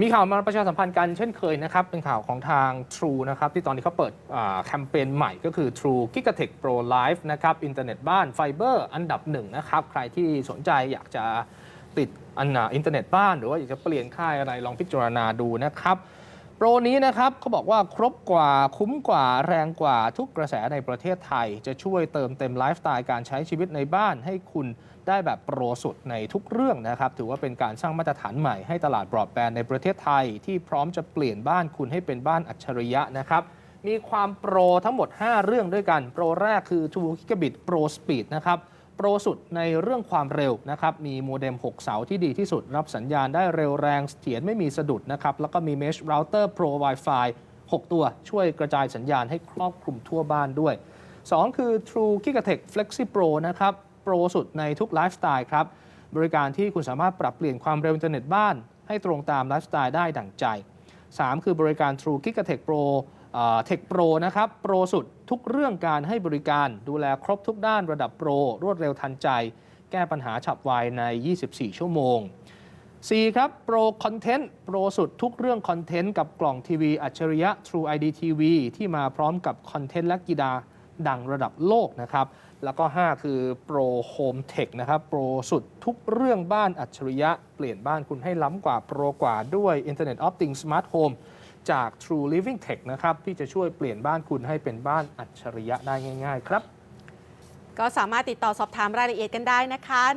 มีข่าวมาประชาสัมพันธ์กันเช่นเคยนะครับ เป็นข่าวของทาง True นะครับ ที่ตอนนี้เขาเปิดแคมเปญใหม่ก็คือ True Gigatech Pro Life นะครับ อินเทอร์เน็ตบ้านไฟเบอร์อันดับหนึ่งนะครับ ใครที่สนใจอยากจะติดอันอินเทอร์เน็ตบ้าน หรือว่าอยากจะเปลี่ยนค่ายอะไรลองพิจารณาดูนะครับ โปรนี้นะครับเขาบอกว่าครบกว่าคุ้มกว่าแรงกว่าทุกกระแสในประเทศไทย จะช่วยเติมเต็มไลฟ์สไตล์การใช้ชีวิตในบ้านให้คุณได้แบบโปรสุดในทุกเรื่องนะครับ ถือว่าเป็นการสร้างมาตรฐานใหม่ให้ตลาดบรอดแบนด์ในประเทศไทย ที่พร้อมจะเปลี่ยนบ้านคุณให้เป็นบ้านอัจฉริยะนะครับมีความโปรทั้งหมด 5 เรื่องด้วยกัน โปรแรกคือ2 Gigabit Pro Speed นะครับ โปรสุดในเรื่องความเร็วนะครับ มีโมเด็ม 6 เสาที่ดีที่สุด รับสัญญาณได้เร็วแรงเสถียรไม่มีสะดุดนะครับ แล้วก็มี Mesh Router Pro Wi-Fi 6 ตัวช่วยกระจายสัญญาณให้ครอบคลุมทั่วบ้านด้วย 2 คือ True Gigatech Flexi Pro นะครับ โปรสุดในทุกไลฟ์สไตล์ครับ บริการที่คุณสามารถปรับเปลี่ยนความเร็วอินเทอร์เน็ตบ้าน ให้ตรงตามไลฟ์สไตล์ได้ดั่งใจ 3 คือบริการ True Gigatech Pro เอ่อ Tech Pro นะครับ โปรสุดทุกเรื่องการให้บริการดูแลครบทุกด้านระดับโปร รวดเร็วทันใจ แก้ปัญหาฉับไวใน 24 ชั่วโมง 4 ครับ Pro Content โปรสุดทุกเรื่องคอนเทนต์กับกล่องทีวีอัจฉริยะ True ID TV ที่มาพร้อมกับคอนเทนต์และกีฬาดังระดับโลกนะครับ แล้วก็ 5 คือ Pro Home Tech นะครับ โปรสุดทุกเรื่องบ้านอัจฉริยะ เปลี่ยนบ้านคุณให้ล้ำกว่าโปรกว่าด้วย Internet of Things Smart Home จาก True Living Tech นะครับที่จะช่วยเปลี่ยนบ้านคุณให้เป็นบ้านอัจฉริยะได้ง่าย ๆ ครับ ก็สามารถติดต่อสอบถามรายละเอียดกันได้นะคะ